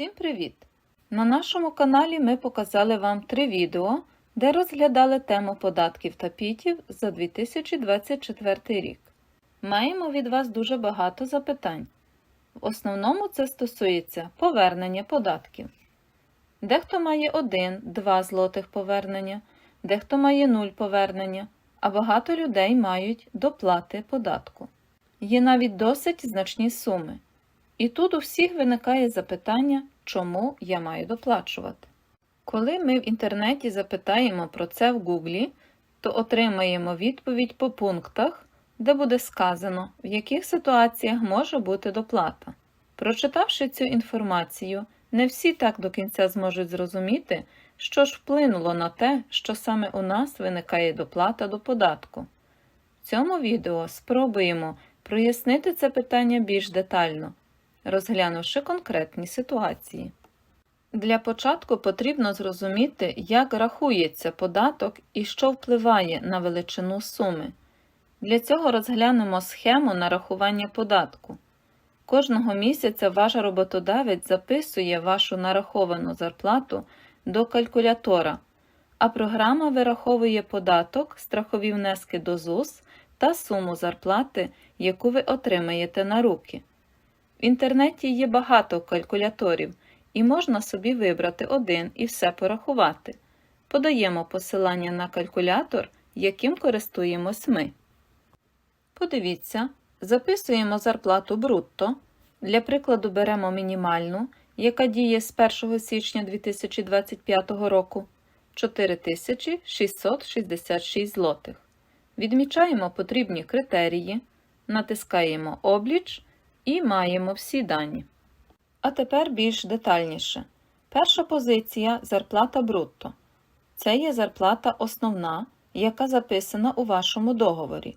Всім привіт! На нашому каналі ми показали вам три відео, де розглядали тему податків та пітів за 2024 рік. Маємо від вас дуже багато запитань. В основному це стосується повернення податків. Дехто має 1-2 злотих повернення, дехто має 0 повернення, а багато людей мають доплати податку. Є навіть досить значні суми. І тут у всіх виникає запитання, чому я маю доплачувати. Коли ми в інтернеті запитаємо про це в Гуглі, то отримаємо відповідь по пунктах, де буде сказано, в яких ситуаціях може бути доплата. Прочитавши цю інформацію, не всі так до кінця зможуть зрозуміти, що ж вплинуло на те, що саме у нас виникає доплата до податку. В цьому відео спробуємо прояснити це питання більш детально розглянувши конкретні ситуації. Для початку потрібно зрозуміти, як рахується податок і що впливає на величину суми. Для цього розглянемо схему нарахування податку. Кожного місяця ваш роботодавець записує вашу нараховану зарплату до калькулятора, а програма вираховує податок, страхові внески до ЗУС та суму зарплати, яку ви отримаєте на руки. В інтернеті є багато калькуляторів, і можна собі вибрати один і все порахувати. Подаємо посилання на калькулятор, яким користуємось ми. Подивіться, записуємо зарплату брутто. Для прикладу беремо мінімальну, яка діє з 1 січня 2025 року 4666 злотих. Відмічаємо потрібні критерії, натискаємо Обліч і маємо всі дані. А тепер більш детальніше. Перша позиція зарплата брутто. Це є зарплата основна, яка записана у вашому договорі.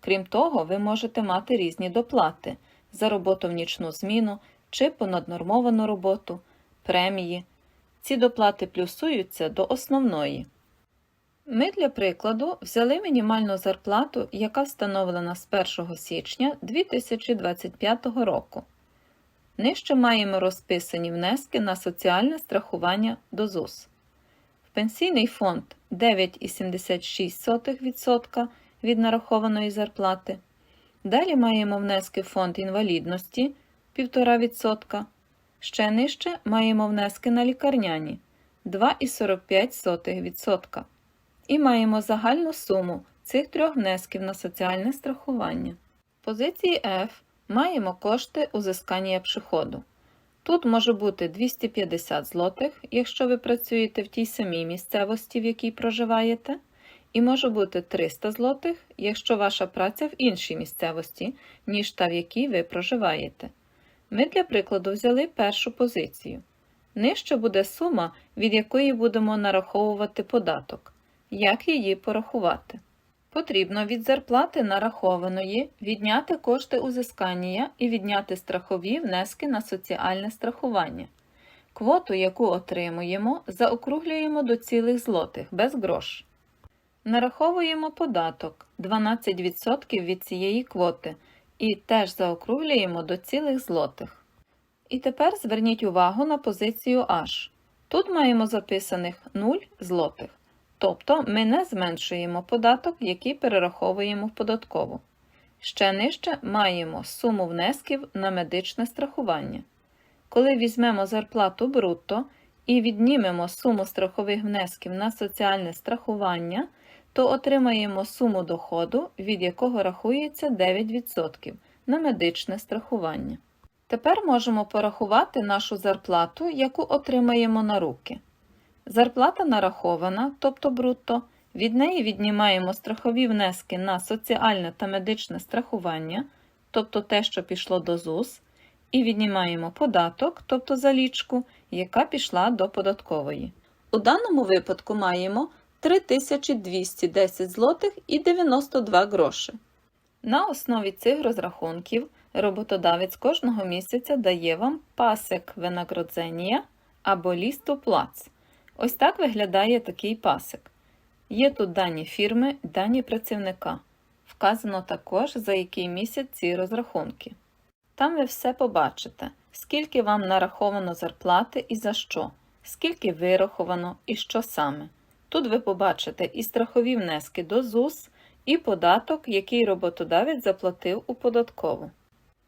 Крім того, ви можете мати різні доплати за роботу в нічну зміну чи понаднормовану роботу, премії. Ці доплати плюсуються до основної. Ми для прикладу взяли мінімальну зарплату, яка встановлена з 1 січня 2025 року. Нижче маємо розписані внески на соціальне страхування до ЗУС. В пенсійний фонд 9,76% від нарахованої зарплати. Далі маємо внески в фонд інвалідності 1,5%. Ще нижче маємо внески на лікарняні 2,45%. І маємо загальну суму цих трьох внесків на соціальне страхування. В позиції F маємо кошти узискання приходу. Тут може бути 250 злотих, якщо ви працюєте в тій самій місцевості, в якій проживаєте, і може бути 300 злотих, якщо ваша праця в іншій місцевості, ніж та, в якій ви проживаєте. Ми для прикладу взяли першу позицію. Нижче буде сума, від якої будемо нараховувати податок. Як її порахувати? Потрібно від зарплати нарахованої відняти кошти узискання і відняти страхові внески на соціальне страхування. Квоту, яку отримуємо, заокруглюємо до цілих злотих без грош. Нараховуємо податок 12% від цієї квоти і теж заокруглюємо до цілих злотих. І тепер зверніть увагу на позицію H. Тут маємо записаних 0 злотих. Тобто ми не зменшуємо податок, який перераховуємо в податкову. Ще нижче маємо суму внесків на медичне страхування. Коли візьмемо зарплату брутто і віднімемо суму страхових внесків на соціальне страхування, то отримаємо суму доходу, від якого рахується 9% на медичне страхування. Тепер можемо порахувати нашу зарплату, яку отримаємо на руки. Зарплата нарахована, тобто брутто, від неї віднімаємо страхові внески на соціальне та медичне страхування, тобто те, що пішло до ЗУС, і віднімаємо податок, тобто залічку, яка пішла до податкової. У даному випадку маємо 3210 злотих і 92 гроші. На основі цих розрахунків роботодавець кожного місяця дає вам пасик винагородження або лісту плац. Ось так виглядає такий пасик. Є тут дані фірми, дані працівника. Вказано також, за який місяць ці розрахунки. Там ви все побачите, скільки вам нараховано зарплати і за що, скільки вираховано і що саме. Тут ви побачите і страхові внески до ЗУС, і податок, який роботодавець заплатив у податкову.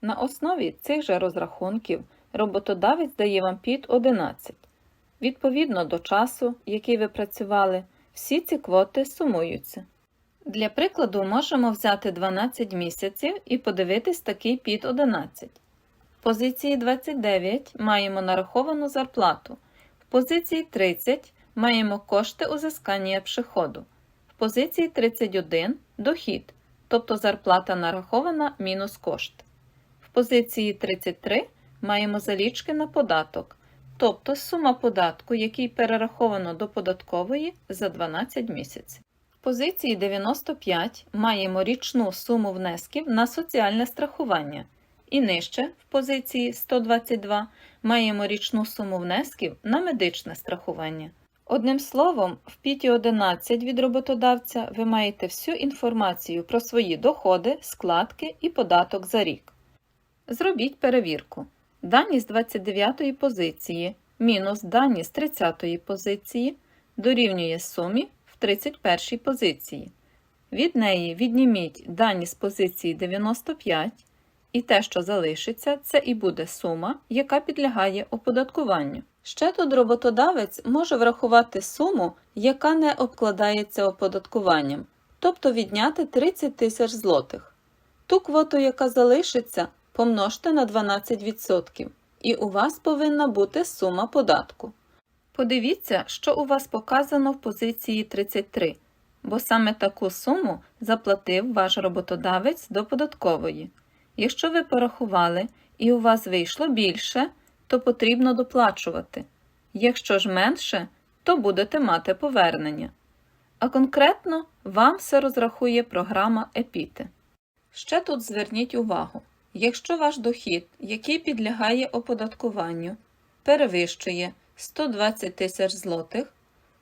На основі цих же розрахунків роботодавець дає вам під 11. Відповідно до часу, який ви працювали, всі ці квоти сумуються. Для прикладу можемо взяти 12 місяців і подивитись такий під 11. В позиції 29 маємо нараховану зарплату. В позиції 30 маємо кошти узискання приходу. В позиції 31 дохід, тобто зарплата нарахована мінус кошти. В позиції 33 маємо залічки на податок, тобто сума податку, який перераховано до податкової за 12 місяців. В позиції 95 маємо річну суму внесків на соціальне страхування. І нижче, в позиції 122, маємо річну суму внесків на медичне страхування. Одним словом, в піті 11 від роботодавця ви маєте всю інформацію про свої доходи, складки і податок за рік. Зробіть перевірку. Дані з 29 позиції мінус дані з 30 позиції дорівнює сумі в 31 позиції. Від неї відніміть дані з позиції 95, і те, що залишиться, це і буде сума, яка підлягає оподаткуванню. Ще тут роботодавець може врахувати суму, яка не обкладається оподаткуванням, тобто відняти 30 тисяч злотих. Ту квоту, яка залишиться, помножте на 12%, і у вас повинна бути сума податку. Подивіться, що у вас показано в позиції 33, бо саме таку суму заплатив ваш роботодавець до податкової. Якщо ви порахували і у вас вийшло більше, то потрібно доплачувати. Якщо ж менше, то будете мати повернення. А конкретно вам все розрахує програма Епіти. Ще тут зверніть увагу: якщо ваш дохід, який підлягає оподаткуванню, перевищує 120 тисяч злотих,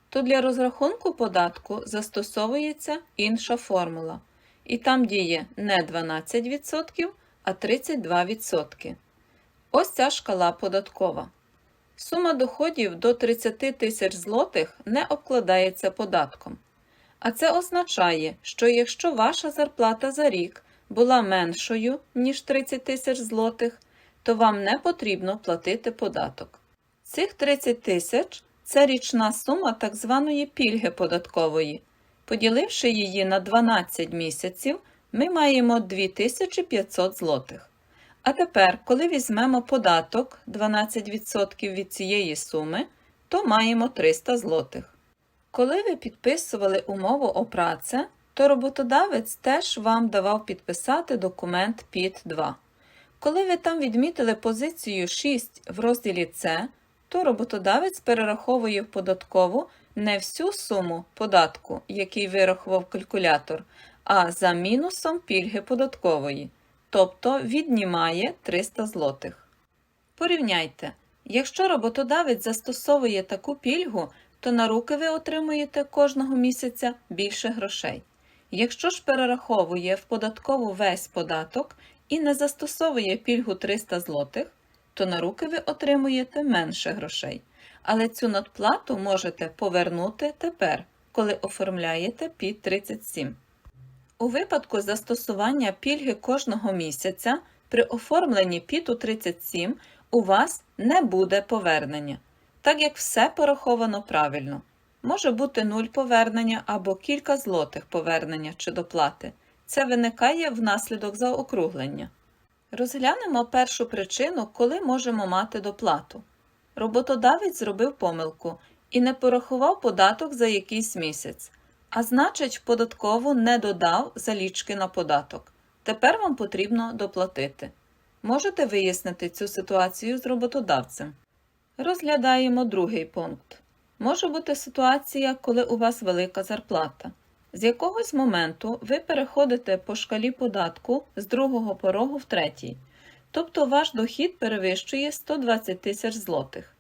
то для розрахунку податку застосовується інша формула, і там діє не 12%, а 32%. Ось ця шкала податкова. Сума доходів до 30 тисяч злотих не обкладається податком. А це означає, що якщо ваша зарплата за рік була меншою, ніж 30 тисяч злотих, то вам не потрібно платити податок. Цих 30 тисяч це річна сума так званої пільги податкової. Поділивши її на 12 місяців, ми маємо 2500 злотих. А тепер, коли візьмемо податок 12% від цієї суми, то маємо 300 злотих. Коли ви підписували умову о праце, то роботодавець теж вам давав підписати документ під 2. Коли ви там відмітили позицію 6 в розділі С, то роботодавець перераховує в податкову не всю суму податку, який вирахував калькулятор, а за мінусом пільги податкової, тобто віднімає 300 злотих. Порівняйте, якщо роботодавець застосовує таку пільгу, то на руки ви отримуєте кожного місяця більше грошей. Якщо ж перераховує в податкову весь податок і не застосовує пільгу 300 злотих, то на руки ви отримуєте менше грошей. Але цю надплату можете повернути тепер, коли оформляєте під 37. У випадку застосування пільги кожного місяця при оформленні піту 37 у вас не буде повернення, так як все пораховано правильно. Може бути нуль повернення або кілька злотих повернення чи доплати. Це виникає внаслідок заокруглення. Розглянемо першу причину, коли можемо мати доплату. Роботодавець зробив помилку і не порахував податок за якийсь місяць, а значить, в податкову не додав залічки на податок. Тепер вам потрібно доплатити. Можете вияснити цю ситуацію з роботодавцем. Розглядаємо другий пункт. Може бути ситуація, коли у вас велика зарплата. З якогось моменту ви переходите по шкалі податку з другого порогу в третій, тобто ваш дохід перевищує 120 тисяч злотих,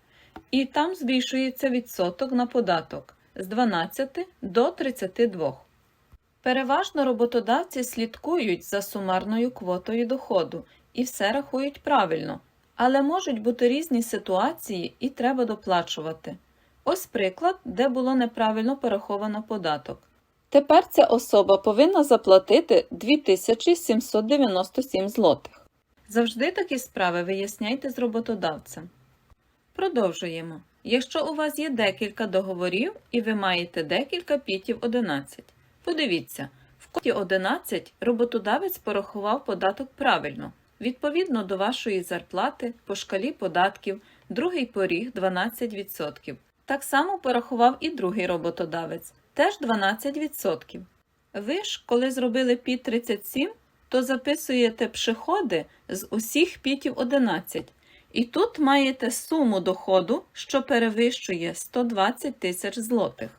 і там збільшується відсоток на податок з 12 до 32. Переважно роботодавці слідкують за сумарною квотою доходу і все рахують правильно, але можуть бути різні ситуації і треба доплачувати. Ось приклад, де було неправильно пораховано податок. Тепер ця особа повинна заплатити 2797 злотих. Завжди такі справи виясняйте з роботодавцем. Продовжуємо. Якщо у вас є декілька договорів і ви маєте декілька пітів 11. Подивіться, в коді 11 роботодавець порахував податок правильно, відповідно до вашої зарплати по шкалі податків, другий поріг 12%. Так само порахував і другий роботодавець, теж 12%. Ви ж, коли зробили піт 37, то записуєте приходи з усіх пітів 11. І тут маєте суму доходу, що перевищує 120 тисяч злотих.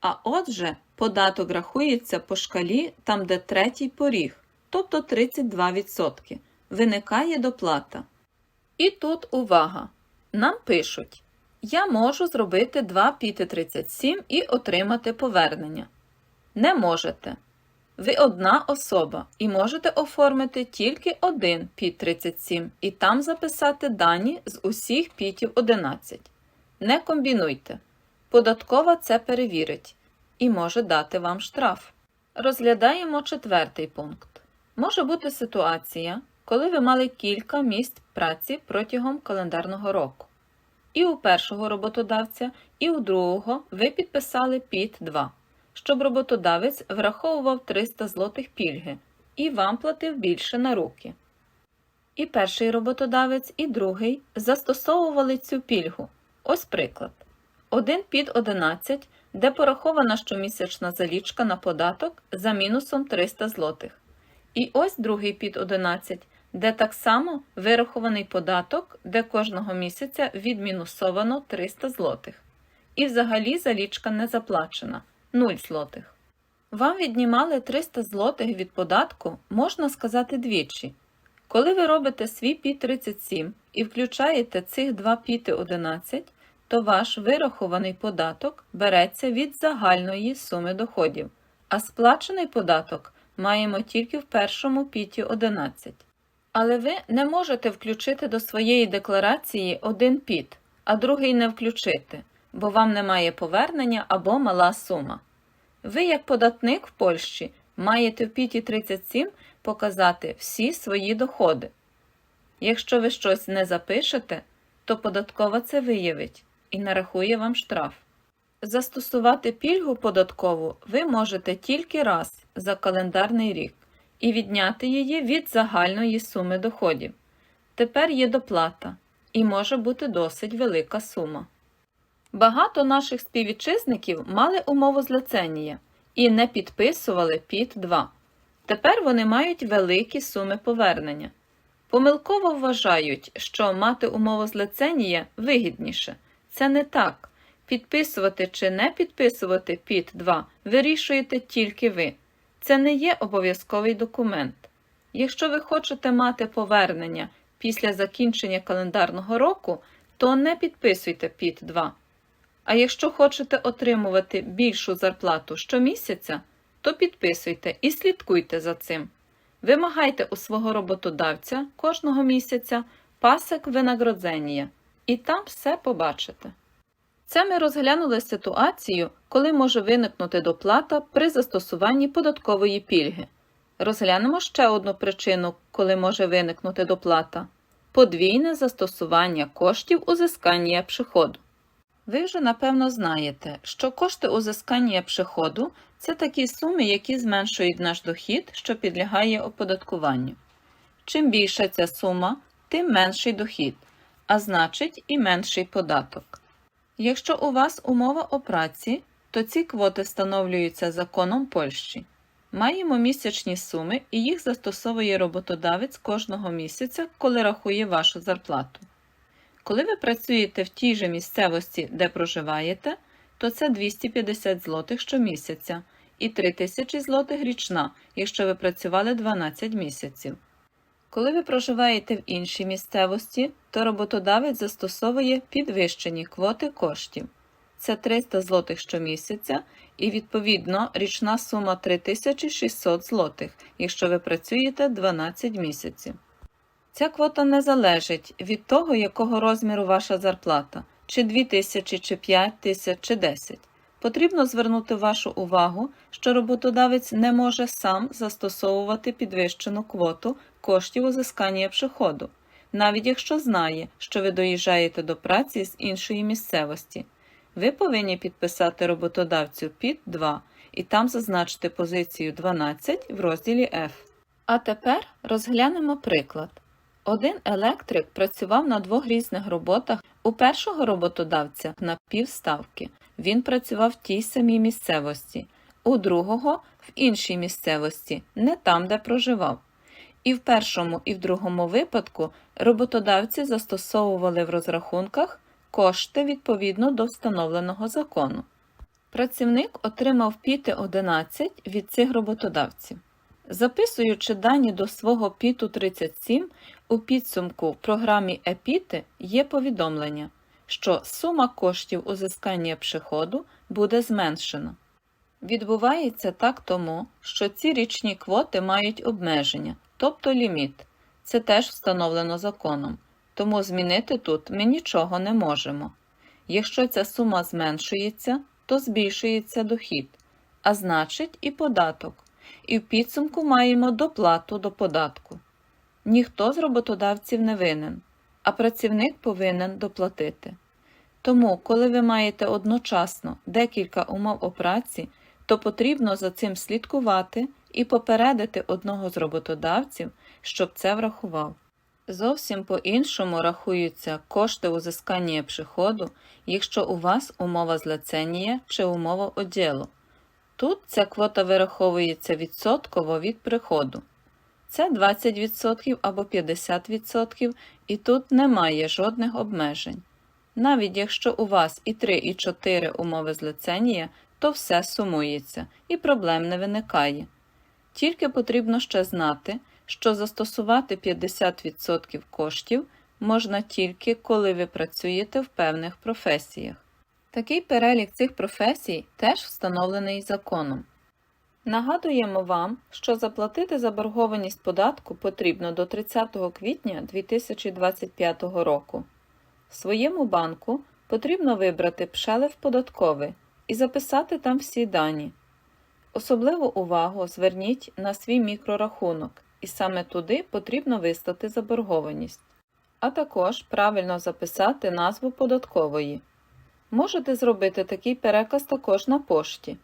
А отже, податок рахується по шкалі там, де третій поріг, тобто 32%. Виникає доплата. І тут увага! Нам пишуть: Я можу зробити 2 піти 37 і отримати повернення. Не можете. Ви одна особа і можете оформити тільки один піт 37 і там записати дані з усіх пітів 11. Не комбінуйте. Податкова це перевірить і може дати вам штраф. Розглядаємо четвертий пункт. Може бути ситуація, коли ви мали кілька місць праці протягом календарного року. І у першого роботодавця, і у другого ви підписали піт 2 щоб роботодавець враховував 300 злотих пільги і вам платив більше на руки. І перший роботодавець, і другий застосовували цю пільгу. Ось приклад. Один під 11, де порахована щомісячна залічка на податок за мінусом 300 злотих. І ось другий під 11, де так само вирахований податок, де кожного місяця відмінусовано 300 злотих. І взагалі залічка не заплачена. 0 злотих. Вам віднімали 300 злотих від податку, можна сказати двічі. Коли ви робите свій піт 37 і включаєте цих два піти 11, то ваш вирахований податок береться від загальної суми доходів, а сплачений податок маємо тільки в першому піті 11. Але ви не можете включити до своєї декларації один піт, а другий не включити бо вам немає повернення або мала сума. Ви, як податник в Польщі, маєте в піті 37 показати всі свої доходи. Якщо ви щось не запишете, то податкова це виявить і нарахує вам штраф. Застосувати пільгу податкову ви можете тільки раз за календарний рік і відняти її від загальної суми доходів. Тепер є доплата і може бути досить велика сума. Багато наших співвітчизників мали умову злиценія і не підписували під 2. Тепер вони мають великі суми повернення. Помилково вважають, що мати умову злиценія вигідніше. Це не так. Підписувати чи не підписувати під 2 вирішуєте тільки ви. Це не є обов'язковий документ. Якщо ви хочете мати повернення після закінчення календарного року, то не підписуйте під 2. А якщо хочете отримувати більшу зарплату щомісяця, то підписуйте і слідкуйте за цим. Вимагайте у свого роботодавця кожного місяця пасек винагородження, і там все побачите. Це ми розглянули ситуацію, коли може виникнути доплата при застосуванні податкової пільги. Розглянемо ще одну причину, коли може виникнути доплата подвійне застосування коштів узискання приходу. Ви вже напевно знаєте, що кошти узискання приходу це такі суми, які зменшують наш дохід, що підлягає оподаткуванню. Чим більша ця сума, тим менший дохід, а значить і менший податок. Якщо у вас умова о праці, то ці квоти встановлюються законом Польщі. Маємо місячні суми і їх застосовує роботодавець кожного місяця, коли рахує вашу зарплату. Коли ви працюєте в тій же місцевості, де проживаєте, то це 250 злотих щомісяця і 3000 злотих річна, якщо ви працювали 12 місяців. Коли ви проживаєте в іншій місцевості, то роботодавець застосовує підвищені квоти коштів. Це 300 злотих щомісяця і, відповідно, річна сума 3600 злотих, якщо ви працюєте 12 місяців. Ця квота не залежить від того, якого розміру ваша зарплата, чи 2 тисячі, чи 5 тисяч, чи 10. Потрібно звернути вашу увагу, що роботодавець не може сам застосовувати підвищену квоту коштів узискання приходу, навіть якщо знає, що ви доїжджаєте до праці з іншої місцевості. Ви повинні підписати роботодавцю під 2 і там зазначити позицію 12 в розділі F. А тепер розглянемо приклад. Один електрик працював на двох різних роботах у першого роботодавця на півставки. Він працював в тій самій місцевості, у другого в іншій місцевості, не там, де проживав. І в першому, і в другому випадку роботодавці застосовували в розрахунках кошти відповідно до встановленого закону. Працівник отримав піти 11 від цих роботодавців. Записуючи дані до свого піту 37, у підсумку в програмі ЕПІТи є повідомлення, що сума коштів узискання приходу буде зменшена. Відбувається так тому, що ці річні квоти мають обмеження, тобто ліміт. Це теж встановлено законом, тому змінити тут ми нічого не можемо. Якщо ця сума зменшується, то збільшується дохід, а значить і податок, і в підсумку маємо доплату до податку. Ніхто з роботодавців не винен, а працівник повинен доплатити. Тому, коли ви маєте одночасно декілька умов о праці, то потрібно за цим слідкувати і попередити одного з роботодавців, щоб це врахував. Зовсім по-іншому рахуються кошти узискання приходу, якщо у вас умова злеценія чи умова оділу. Тут ця квота вираховується відсотково від приходу. Це 20% або 50%, і тут немає жодних обмежень. Навіть якщо у вас і 3, і 4 умови злиценія, то все сумується і проблем не виникає. Тільки потрібно ще знати, що застосувати 50% коштів можна тільки коли ви працюєте в певних професіях. Такий перелік цих професій теж встановлений законом. Нагадуємо вам, що заплатити заборгованість податку потрібно до 30 квітня 2025 року. В своєму банку потрібно вибрати пшелев податковий і записати там всі дані. Особливу увагу зверніть на свій мікрорахунок, і саме туди потрібно вислати заборгованість, а також правильно записати назву податкової. Можете зробити такий переказ також на пошті.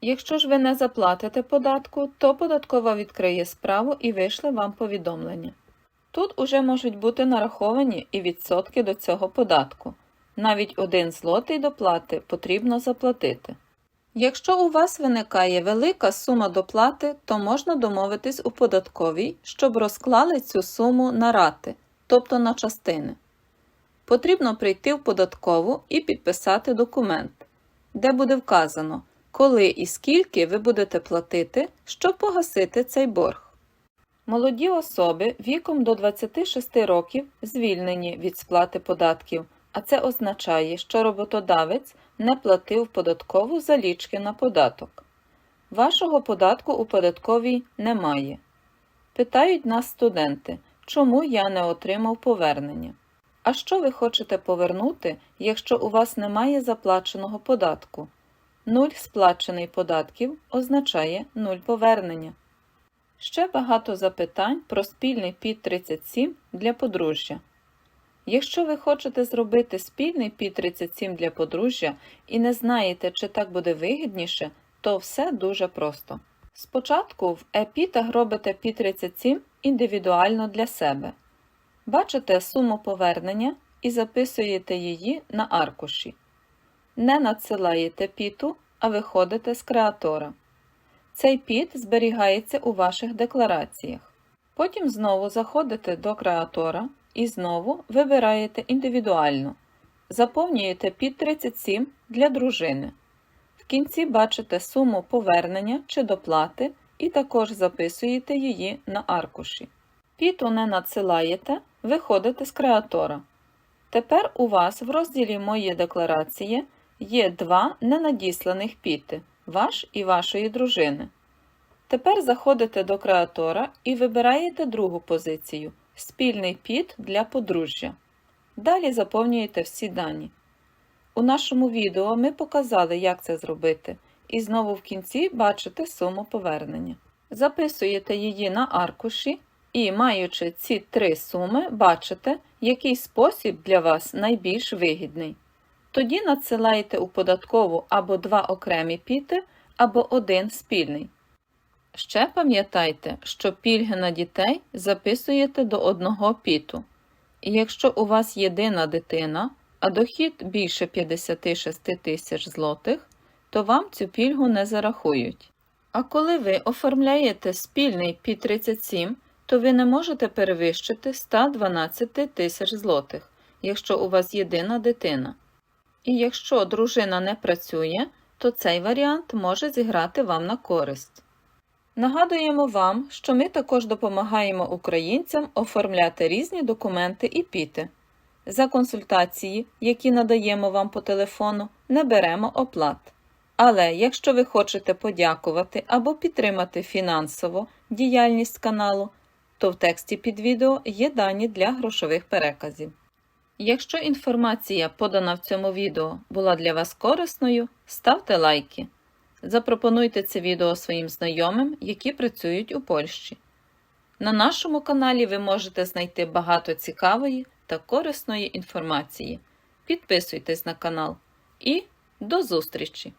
Якщо ж ви не заплатите податку, то податкова відкриє справу і вийшле вам повідомлення. Тут уже можуть бути нараховані і відсотки до цього податку. Навіть один злотий доплати потрібно заплатити. Якщо у вас виникає велика сума доплати, то можна домовитись у податковій, щоб розклали цю суму на рати, тобто на частини. Потрібно прийти в податкову і підписати документ, де буде вказано, коли і скільки ви будете платити, щоб погасити цей борг. Молоді особи віком до 26 років звільнені від сплати податків, а це означає, що роботодавець не платив податкову залічки на податок. Вашого податку у податковій немає. Питають нас студенти, чому я не отримав повернення. А що ви хочете повернути, якщо у вас немає заплаченого податку? Нуль сплачений податків означає нуль повернення. Ще багато запитань про спільний під 37 для подружжя. Якщо ви хочете зробити спільний під 37 для подружжя і не знаєте, чи так буде вигідніше, то все дуже просто. Спочатку в епітах робите під 37 індивідуально для себе. Бачите суму повернення і записуєте її на аркуші. Не надсилаєте піту, а виходите з креатора. Цей піт зберігається у ваших деклараціях. Потім знову заходите до креатора і знову вибираєте індивідуально. Заповнюєте під 37 для дружини. В кінці бачите суму повернення чи доплати і також записуєте її на аркуші. Піту не надсилаєте, виходите з креатора. Тепер у вас в розділі Мої декларації є два ненадісланих піти ваш і вашої дружини. Тепер заходите до креатора і вибираєте другу позицію спільний піт для подружжя. Далі заповнюєте всі дані. У нашому відео ми показали, як це зробити, і знову в кінці бачите суму повернення. Записуєте її на аркуші і, маючи ці три суми, бачите, який спосіб для вас найбільш вигідний. Тоді надсилаєте у податкову або два окремі піти, або один спільний. Ще пам'ятайте, що пільги на дітей записуєте до одного піту. І якщо у вас єдина дитина, а дохід більше 56 тисяч злотих, то вам цю пільгу не зарахують. А коли ви оформляєте спільний піт 37, то ви не можете перевищити 112 тисяч злотих, якщо у вас єдина дитина. І якщо дружина не працює, то цей варіант може зіграти вам на користь. Нагадуємо вам, що ми також допомагаємо українцям оформляти різні документи і піти. За консультації, які надаємо вам по телефону, не беремо оплат. Але якщо ви хочете подякувати або підтримати фінансово діяльність каналу, то в тексті під відео є дані для грошових переказів. Якщо інформація, подана в цьому відео, була для вас корисною, ставте лайки. Запропонуйте це відео своїм знайомим, які працюють у Польщі. На нашому каналі ви можете знайти багато цікавої та корисної інформації. Підписуйтесь на канал і до зустрічі!